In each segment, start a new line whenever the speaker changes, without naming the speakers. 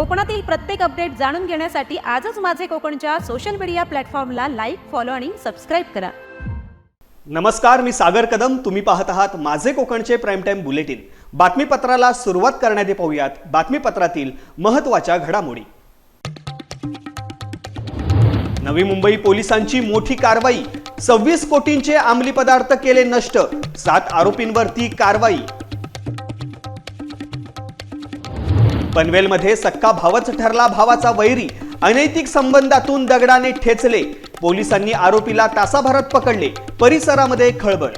कोकणातील प्रत्येक अपडेट जाणून घेण्यासाठी आजच माझे कोकणच्या सोशल मीडिया प्लॅटफॉर्मला लाईक फॉलो आणि सबस्क्राईब करा.
नमस्कार मी सागर कदम. तुम्ही पाहत आहात माझे कोकणचे प्राईम टाईम बुलेटिन बातमीपत्राला सुरुवात करण्यात पाहूयात बातमीपत्रातील महत्त्वाच्या घडामोडी. नवी मुंबई पोलिसांची मोठी कारवाई. सव्वीस कोटींचे अंमली पदार्थ केले नष्ट. सात आरोपींवरती कारवाई. पनवेलमध्ये सक्का भावच ठरला भावाचा वैरी. अनैतिक संबंधातून दगडाने ठेचले. पोलिसांनी आरोपीला तासाभरात पकडले. परिसरामध्ये खळबळ.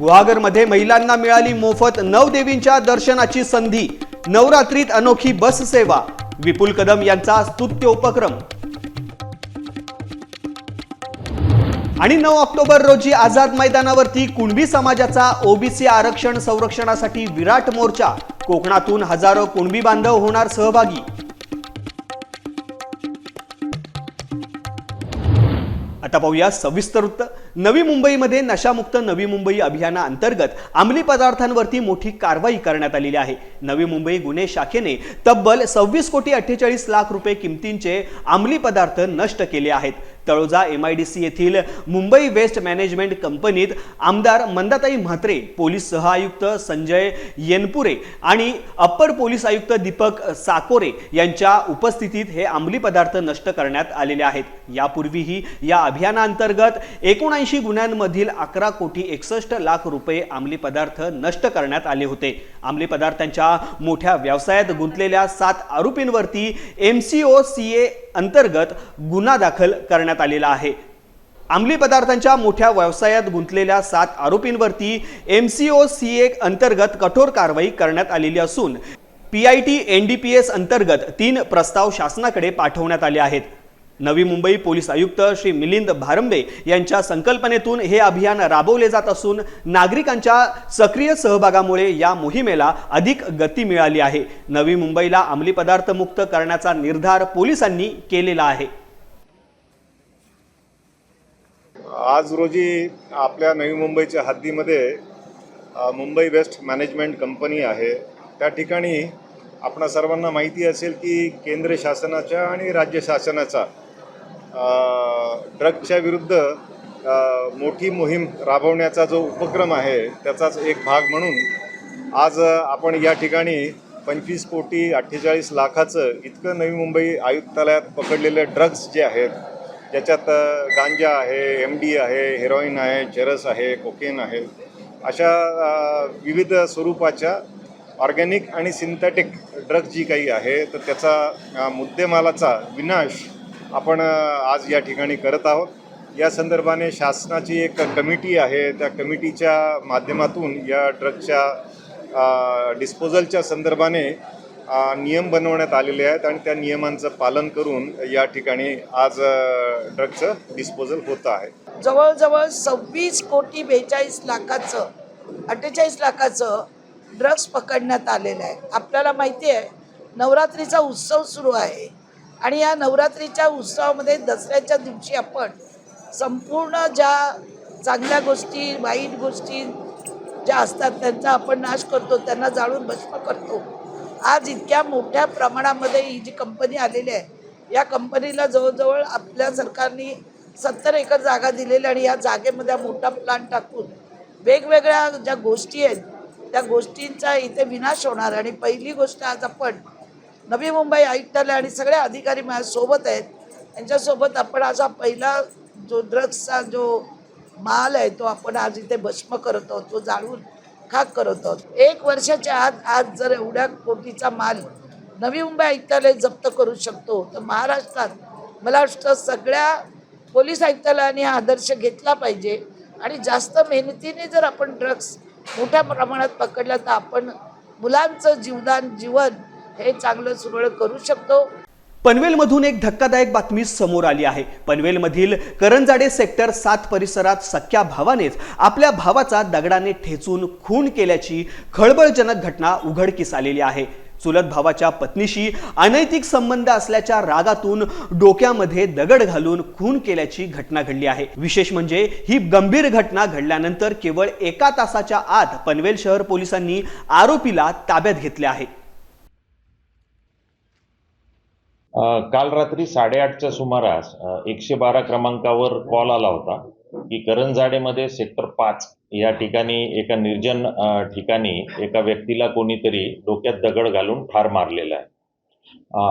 गुहागरमध्ये महिलांना मिळाली मोफत नवदेवींच्या दर्शनाची संधी. नवरात्रीत अनोखी बस सेवा. विपुल कदम यांचा स्तुत्य उपक्रम आणि नऊ ऑक्टोबर रोजी आझाद मैदानावरती कुणबी समाजाचा ओबीसी आरक्षण संरक्षणासाठी विराट मोर्चा. कोकणातून हजारो कुणबी बांधव होणार सहभागी. आता पाहूया सविस्तर वृत्त. नवी मुंबईमध्ये नशामुक्त नवी मुंबई अभियानाअंतर्गत अंमली पदार्थांवरती मोठी कारवाई करण्यात आलेली आहे. नवी मुंबई गुन्हे शाखेने तब्बल सव्वीस कोटी अठ्ठेचाळीस लाख रुपये किमतींचे अंमली पदार्थ नष्ट केले आहेत. Taloja M I D C येथील मुंबई वेस्ट मॅनेजमेंट कंपनीत आमदार मंदाताई म्हात्रे पोलीस सहआयुक्त संजय येनपुरे आणि अप्पर पोलीस आयुक्त दीपक साकोरे यांच्या उपस्थितीत हे अंमली पदार्थ नष्ट करण्यात आलेले आहेत. यापूर्वीही या अभियानाअंतर्गत एकोणऐंशी गुन्ह्यांमधील अकरा कोटी एकसष्ट लाख रुपये अंमली पदार्थ नष्ट करण्यात आले होते. अंमली पदार्थांच्या मोठ्या व्यवसायात गुंतलेल्या सात आरोपींवरती M C O C A अंतर्गत गुन्हा दाखल करण्यात आलेला आहे. अंमली पदार्थांच्या मोठ्या व्यवसायात गुंतलेल्या सात आरोपींवरती M C O C A अंतर्गत कठोर कारवाई करण्यात आलेली असून P I T N D P S अंतर्गत तीन प्रस्ताव शासनाकडे पाठवण्यात आले आहेत. नवी मुंबई पोलीस आयुक्त श्री मिलिंद भारंबे यांच्या संकल्पनेतून हे अभियान राबवले जात असून नागरिकांच्या सक्रिय सहभागामुळे या मोहिमेला अधिक गती मिळाली आहे. नवी मुंबईला अंमली पदार्थ मुक्त करण्याचा निर्धार पोलिसांनी केलेला आहे.
आज रोजी आपल्या नवी मुंबईच्या हद्दीमध्ये मुंबई वेस्ट मॅनेजमेंट कंपनी आहे. त्या ठिकाणी आपणा सर्वांना माहिती असेल की केंद्र शासनाच्या आणि राज्य शासनाचा ड्रगच्या विरुद्ध मोठी मोहीम राबवण्याचा जो उपक्रम आहे त्याचाच एक भाग म्हणून आज आपण या ठिकाणी पंचवीस कोटी अठ्ठेचाळीस लाखाचं इतकं नवी मुंबई आयुक्तालयात पकडलेले ड्रग्ज जे आहेत ज्याच्यात गांजा आहे एम डी आहे हेरोईन आहे चरस आहे कोकेन आहे अशा विविध स्वरूपाच्या ऑर्गॅनिक आणि सिंथेटिक ड्रग्ज जी काही आहे तर त्याचा मुद्देमालाचा विनाश आपण आज या ठिकाणी करत आहोत. या संदर्भाने शासनाची एक कमिटी आहे. त्या कमिटीच्या माध्यमातून या ड्रगच्या डिस्पोजलच्या संदर्भाने नियम बनवण्यात आलेले आहेत आणि त्या नियमांचं पालन करून या ठिकाणी आज ड्रगचं डिस्पोजल होतं आहे.
जवळजवळ सव्वीस कोटी बेचाळीस लाखाचं अठ्ठेचाळीस लाखाचं ड्रग्स पकडण्यात आलेलं आहे. आपल्याला माहिती आहे नवरात्रीचा उत्सव सुरू आहे. आणि या नवरात्रीच्या उत्सवामध्ये दसऱ्याच्या दिवशी आपण संपूर्ण ज्या चांगल्या गोष्टी वाईट गोष्टी ज्या असतात त्यांचा आपण नाश करतो त्यांना जाळून भस्म करतो. आज इतक्या मोठ्या प्रमाणामध्ये ही जी कंपनी आलेली आहे या कंपनीला जवळजवळ आपल्या सरकारने सत्तर एकर जागा दिलेली आणि या जागेमध्ये मोठा प्लांट टाकून वेगवेगळ्या ज्या गोष्टी आहेत त्या गोष्टींचा इथे विनाश होणार. आणि पहिली गोष्ट आज आपण नवी मुंबई आयुक्तालय आणि सगळे अधिकारी माझ्या सोबत आहेत. यांच्यासोबत आपण आज हा पहिला जो ड्रग्सचा जो माल आहे तो आपण आज इथे भस्म करत आहोत तो जाळून खाक करत आहोत. एक वर्षाच्या आत आज जर एवढ्या कोटीचा माल नवी मुंबई आयुक्तालय जप्त करू शकतो तर महाराष्ट्रात मला वाटतं सगळ्या पोलीस आयुक्तालयाने हा आदर्श घेतला पाहिजे. आणि जास्त मेहनतीने जर आपण ड्रग्स मोठ्या प्रमाणात पकडला तर आपण मुलांचं जीवदान जीवन हे चांगलं सुरळ करू शकतो.
पनवेलमधून एक धक्कादायक बातमी समोर आली आहे. पनवेलमधील करंजाडे सेक्टर सात परिसरात सख्या भावानेच आपल्या भावाचा दगडाने ठेचून खून केल्याची खळबळजनक घटना उघडकीस आलेली आहे. चुलत भावाच्या पत्नीशी अनैतिक संबंध असल्याच्या रागातून डोक्यामध्ये दगड घालून खून केल्याची घटना घडली आहे. विशेष म्हणजे ही गंभीर घटना घडल्यानंतर केवळ एका तासाच्या आत पनवेल शहर पोलिसांनी आरोपीला ताब्यात घेतले आहे.
काल रात्री साडेआठच्या सुमारास एकशे बारा क्रमांकावर कॉल आला होता की करंजाडेमध्ये सेक्टर पाच या ठिकाणी एका निर्जन ठिकाणी एका व्यक्तीला कोणीतरी डोक्यात दगड घालून ठार मारलेला आहे.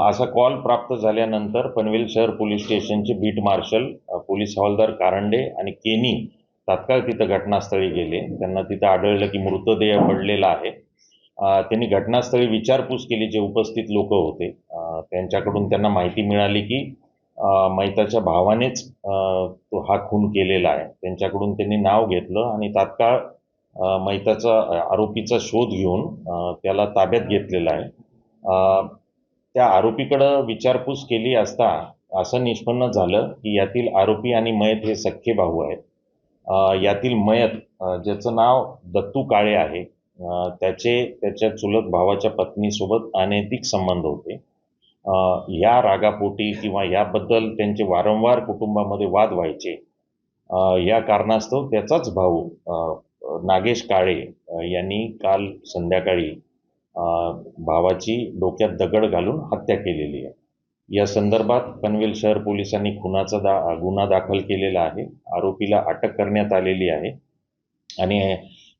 असा कॉल प्राप्त झाल्यानंतर पनवेल शहर पोलीस स्टेशनचे बीट मार्शल पोलीस हवालदार कारंडे आणि केनी तात्काळ तिथं घटनास्थळी गेले. त्यांना तिथं आढळलं की मृतदेह पडलेला आहे. त्यांनी घटनास्थळी विचारपूस केली जे उपस्थित लोक होते. त्यांच्याकडून त्यांना माहिती मिळाली की मैताच्या भावानेच तो हा खून केलेला आहे. त्यांच्याकडून त्यांनी नाव घेतलं आणि तात्काळ मैताचा आरोपीचा शोध घेऊन त्याला ताब्यात घेतलेला आहे. अ, त्या आरोपीकडं विचारपूस केली असता असं निष्पन्न झालं की यातील आरोपी आणि मयत हे सख्खे भाऊ आहेत. यातील मयत ज्याचं नाव दत्तू काळे आहे त्याचे त्याच्या चुलत भावाच्या पत्नीसोबत अनैतिक संबंध होते. या रागापोटी किंवा याबद्दल त्यांचे वारंवार कुटुंबामध्ये वाद व्हायचे. या कारणास्तव त्याचाच भाऊ नागेश काळे यांनी काल संध्याकाळी भावाची डोक्यात दगड घालून हत्या केलेली आहे. या संदर्भात पनवेल शहर पोलिसांनी खुनाचा दा गुन्हा दाखल केलेला आहे. आरोपीला अटक करण्यात आलेली आहे. आणि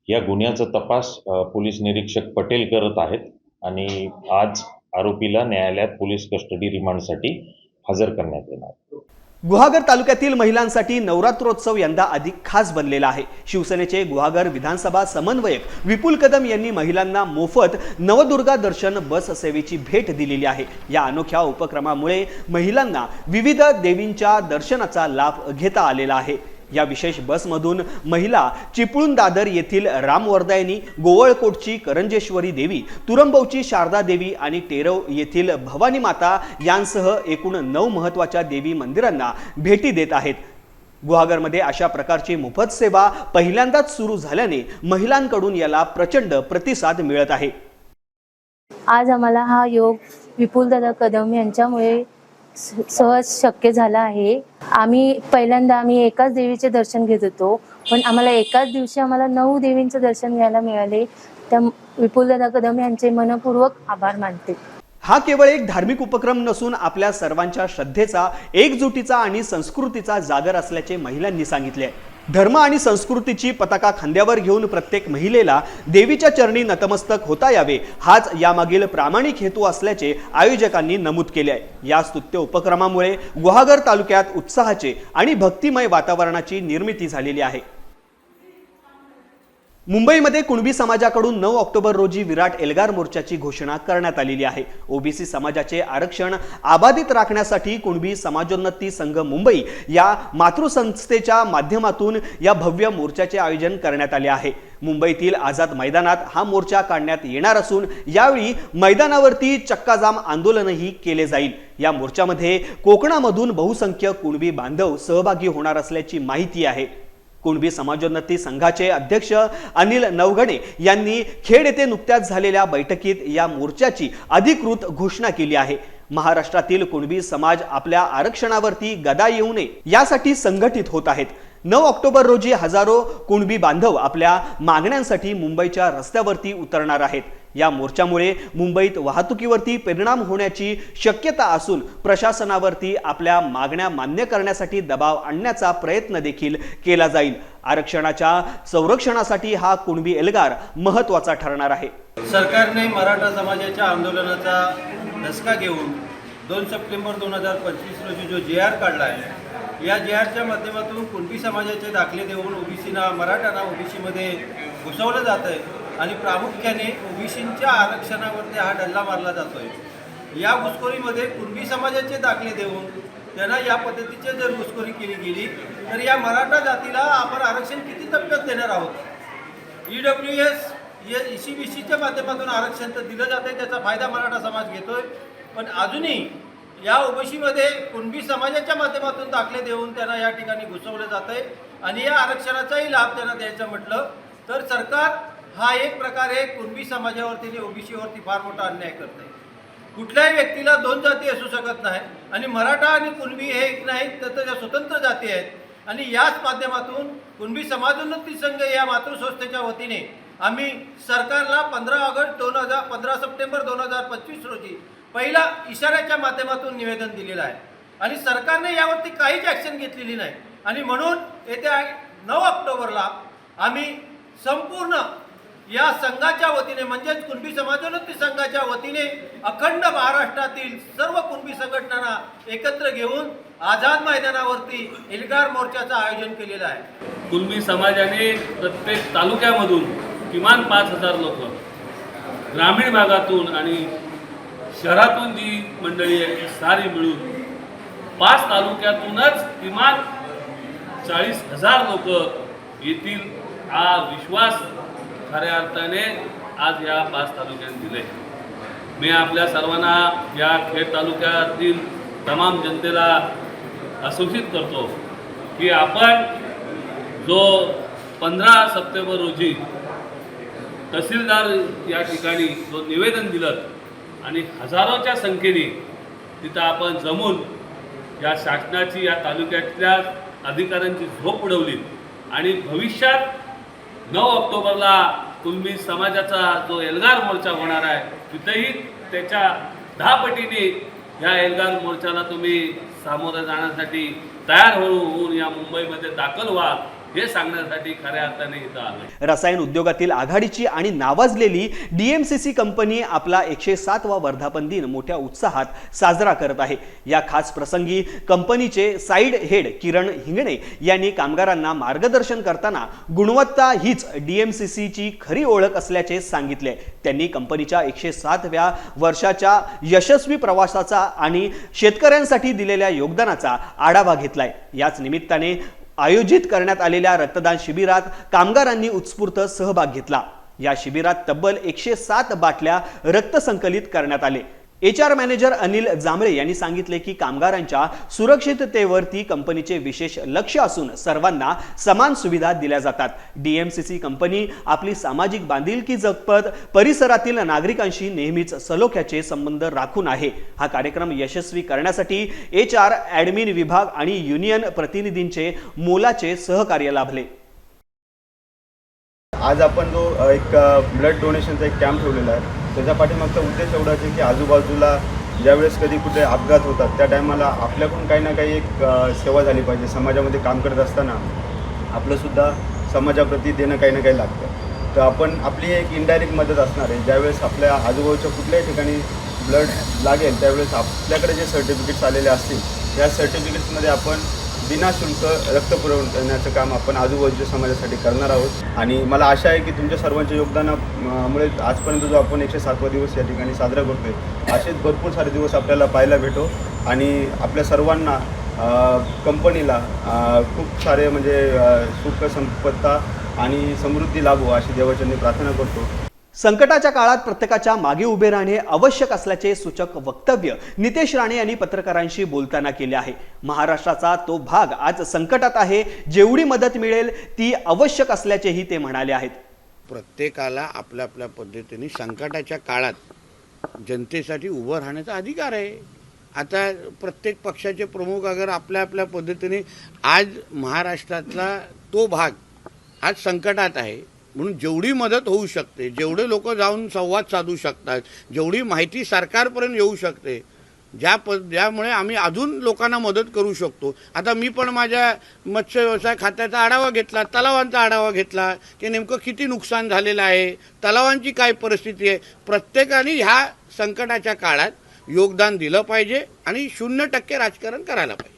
या गुन्ह्याचा तपास पोलीस निरीक्षक पटेल करत आहेत. आणि आज आरोपीला न्यायालयात पोलीस कस्टडी रिमांडसाठी हजर करण्यात येणार.
गुहागर तालुक्यातील महिलांसाठी नवरात्रोत्सव यंदा अधिक खास बनलेला आहे. शिवसेनेचे गुहागर विधानसभा समन्वयक विपुल कदम यांनी महिलांना मोफत नवदुर्गा दर्शन बस सेवेची भेट दिलेली आहे. या अनोख्या उपक्रमामुळे महिलांना विविध देवींच्या दर्शनाचा लाभ घेता आलेला आहे. या विशेष बसमधून महिला चिपळूण दादर येथील रामवर्दायनी गोवळकोटची करंजेश्वरी देवी तुरंबवची शारदा देवी आणि टेरव येथील भवानी माता यांसह एकूण नऊ महत्त्वाच्या देवी मंदिरांना भेटी देत आहेत. गुहागरमध्ये अशा प्रकारची मोफत सेवा पहिल्यांदाच सुरू झाल्याने महिलांकडून याला प्रचंड प्रतिसाद मिळत आहे.
आज आम्हाला हा योग विपुलदादा कदम यांच्यामुळे सहज शक्य झालं आहे. आम्ही पहिल्यांदा आम्ही एकाच देवीचे दर्शन घेत होतो. पण आम्हाला एकाच दिवशी आम्हाला नऊ देवींचं दर्शन घ्यायला मिळाले. त्या विपुलदादा कदम यांचे मनपूर्वक आभार मानते.
हा केवळ एक धार्मिक उपक्रम नसून आपल्या सर्वांच्या श्रद्धेचा एकजुटीचा आणि संस्कृतीचा जागर असल्याचे महिलांनी सांगितले आहे. धर्म आणि संस्कृतीची पताका खांद्यावर घेऊन प्रत्येक महिलेला देवीच्या चरणी नतमस्तक होता यावे हाच यामागील प्रामाणिक हेतू असल्याचे आयोजकांनी नमूद केले आहे. या स्तुत्य उपक्रमामुळे गुहागर तालुक्यात उत्साहाचे आणि भक्तिमय वातावरणाची निर्मिती झालेली आहे. मुंबईमध्ये कुणबी समाजाकडून नऊ ऑक्टोबर रोजी विराट एल्गार मोर्चाची घोषणा करण्यात आलेली आहे. ओबीसी समाजाचे आरक्षण आबाधित राखण्यासाठी कुणबी समाजोन्नती संघ मुंबई या मातृसंस्थेच्या माध्यमातून या भव्य मोर्चाचे आयोजन करण्यात आले आहे. मुंबईतील आझाद मैदानात हा मोर्चा काढण्यात येणार असून यावेळी मैदानावरती चक्काजाम आंदोलनही केले जाईल. या मोर्चामध्ये कोकणामधून बहुसंख्य कुणबी बांधव सहभागी होणार असल्याची माहिती आहे. कुणबी समाजोन्नती संघाचे अध्यक्ष अनिल नवगणे यांनी खेड येथे नुकत्याच झालेल्या बैठकीत या मोर्चाची अधिकृत घोषणा केली आहे. महाराष्ट्रातील कुणबी समाज आपल्या आरक्षणावरती गदा येऊ नये यासाठी संघटित होत आहेत. नऊ ऑक्टोबर रोजी हजारो कुणबी बांधव आपल्या मागण्यांसाठी मुंबईच्या रस्त्यावरती उतरणार आहेत. या मोर्चामुळे मुंबईत वाहतुकीवरती परिणाम होण्याची शक्यता असून प्रशासनावरती आपल्या मागण्या मान्य करण्यासाठी दबाव आणण्याचा प्रयत्न देखील केला जाईल. आरक्षणाच्या संरक्षणासाठी हा कुणबी एल्गार महत्त्वाचा ठरणार आहे.
सरकारने मराठा समाजाच्या आंदोलनाचा धसका घेऊन दोन सप्टेंबर दोन हजार पंचवीस रोजी जो जे आर काढला आहे या जे आरच्या माध्यमातून कुणबी समाजाचे दाखले देऊन ओबीसीना मराठांना ओबीसीमध्ये घुसवलं जात आहे आणि प्रामुख्याने ओबीसींच्या आरक्षणावरती हा डल्ला मारला जातोय. या घुसखोरीमध्ये कुणबी समाजाचे दाखले देऊन त्यांना या पद्धतीची जर घुसखोरी केली गेली तर या मराठा जातीला आपण आरक्षण किती टप्प्यात देणार आहोत? ई डब्ल्यू एस हे ई सी बी सीच्या माध्यमातून आरक्षण तर दिलं जातं त्याचा फायदा मराठा समाज घेतोय. पण अजूनही या ओबीसीमध्ये कुणबी समाजाच्या माध्यमातून दाखले देऊन त्यांना या ठिकाणी घुसवलं जात आहे आणि या आरक्षणाचाही लाभ त्यांना द्यायचा म्हटलं तर सरकार हा एक प्रकारे कुणबी समाजावरती आणि ओबीसीवरती फार मोठा अन्याय करत आहे कुठल्याही व्यक्तीला दोन जाती असू शकत नाही आणि मराठा आणि कुणबी हे एक नाहीत तर त्या स्वतंत्र जाती आहेत. आणि याच माध्यमातून कुणबी समाजोन्नती संघ या मातृसंस्थेच्या वतीने आम्ही सरकारला पंधरा ऑगस्ट दोन हजार पंधरा सप्टेंबर दोन हजार पंचवीस रोजी पहिला इशाऱ्याच्या माध्यमातून निवेदन दिलेलं आहे. आणि सरकारने यावरती काहीच ॲक्शन घेतलेली नाही. आणि म्हणून येत्या नऊ ऑक्टोबरला आम्ही संपूर्ण या संघाच्या वतीने म्हणजेच कुणबी समाजोन्नती संघाच्या वतीने अखंड महाराष्ट्रातील सर्व कुणबी संघटनांना एकत्र घेऊन आझाद मैदानावरती एल्गार मोर्चाचं आयोजन केलेलं आहे.
कुणबी समाजाने प्रत्येक तालुक्यामधून किमान पाच हजार लोक ग्रामीण भागातून आणि शहरातून जी मंडळी आहे ती सारी मिळून पाच तालुक्यातूनच किमान चाळीस हजार लोक येतील हा विश्वास खऱ्या अर्थाने आज या पाच तालुक्यात दिले मी आपल्या सर्वांना या खेड तालुक्यातील तमाम जनतेला आसूचित करतो की आपण जो पंधरा सप्टेंबर रोजी तहसीलदार या ठिकाणी जो निवेदन दिलं आणि हजारोच्या संख्येने तिथं आपण जमून या शासनाची या तालुक्यातल्या अधिकाऱ्यांची झोप उडवली आणि भविष्यात नऊ ऑक्टोबरला कुणबी समाजाचा जो एल्गार मोर्चा होणार आहे तिथेही त्याच्या दहा पटीने या एल्गार मोर्चाला तुम्ही सामोरं जाण्यासाठी तयार होऊन या मुंबईमध्ये दाखल व्हा हे सांगण्यासाठी खऱ्या अर्थाने इथं आलं
रसायन उद्योगातील आघाडीची आणि नावाजलेली डीएमसीसी कंपनी आपला एकशे सातवा वर्धापन दिन मोठ्या उत्साहात साजरा करत आहे. या खास प्रसंगी कंपनीचे साईड हेड किरण हिंगणे यांनी कामगारांना मार्गदर्शन करताना गुणवत्ता हीच डीएमसीसीची खरी ओळख असल्याचे सांगितले. त्यांनी कंपनीच्या एकशे सातव्या वर्षाच्या यशस्वी प्रवासाचा आणि शेतकऱ्यांसाठी दिलेल्या योगदानाचा आढावा घेतलाय. याच निमित्ताने आयोजित करण्यात आलेल्या रक्तदान शिबिरात कामगारांनी उत्स्फूर्त सहभाग घेतला. या शिबिरात तब्बल एकशे सात बाटल्या रक्त संकलित करण्यात आले. H R manager Anil Jambhale यांनी सांगितले की कामगारांच्या सुरक्षिततेवरती कंपनीचे विशेष लक्ष असून सर्वांना समान सुविधा दिल्या जातात. डीएमसीसी कंपनी आपली सामाजिक बांधिलकी जगपत परिसरातील नागरिकांशी नेहमीच सलोख्याचे संबंध राखून आहे. हा कार्यक्रम यशस्वी करण्यासाठी एच आर ॲडमिन विभाग आणि युनियन प्रतिनिधींचे मोलाचे सहकार्य लाभले.
आज आपण जो एक ब्लड डोनेशनचा एक कॅम्प ठेवलेला आहे. त्याच्या पाठीमागचा उद्देश एवढाच आहे की आजूबाजूला ज्यावेळेस कधी कुठे अपघात होतात त्या टायमाला आपल्याकडून काही ना काही एक सेवा झाली पाहिजे. समाजामध्ये काम करत असताना आपलंसुद्धा समाजाप्रती देणं काही ना काही लागतं. तर आपण आपली एक इनडायरेक्ट मदत असणार आहे. ज्यावेळेस आपल्या आजूबाजूच्या कुठल्याही ठिकाणी ब्लड लागेल त्यावेळेस आपल्याकडे जे सर्टिफिकेट्स आलेले असतील त्या सर्टिफिकेट्समध्ये आपण विनाशुल्क रक्त पुरवण्याचं काम आपण आजूबाजूच्या समाजासाठी करणार आहोत. आणि मला आशा आहे की तुमच्या सर्वांच्या योगदानामुळे आजपर्यंत जो आपण एकशे सातवा दिवस या ठिकाणी साजरा करतोय असेच भरपूर सारे दिवस आपल्याला पाहायला भेटो. आणि आपल्या सर्वांना कंपनीला खूप सारे म्हणजे सुख संपत्ता आणि समृद्धी लाभो अशी देवाच्यांनी प्रार्थना करतो.
संकटाच्या काळात प्रत्येकाच्या मागे उभे राहणे आवश्यक असल्याचे सूचक वक्तव्य नितेश राणे यांनी पत्रकारांशी बोलताना केले आहे. महाराष्ट्राचा तो भाग आज संकटात आहे. जेवढी मदत मिळेल ती आवश्यक असल्याचेही ते म्हणाले आहेत.
प्रत्येकाला आपल्या आपल्या पद्धतीने संकटाच्या काळात जनतेसाठी उभं राहण्याचा अधिकार आहे. आता प्रत्येक पक्षाचे प्रमुख अगर आपल्या आपल्या पद्धतीने आज महाराष्ट्रातला तो भाग आज संकटात आहे. म्हणून जेवढी मदत होऊ शकते जेवढे लोक जाऊन संवाद साधू शकतात जेवढी माहिती सरकारपर्यंत येऊ शकते ज्या प ज्यामुळे आम्ही अजून लोकांना मदत करू शकतो. आता मी पण माझ्या मत्स्य व्यवसाय खात्याचा आढावा घेतला तलावांचा आढावा घेतला की नेमकं किती नुकसान झालेलं आहे तलावांची काय परिस्थिती आहे? प्रत्येकाने ह्या संकटाच्या काळात योगदान दिलं पाहिजे आणि शून्य टक्के राजकारण करायला पाहिजे.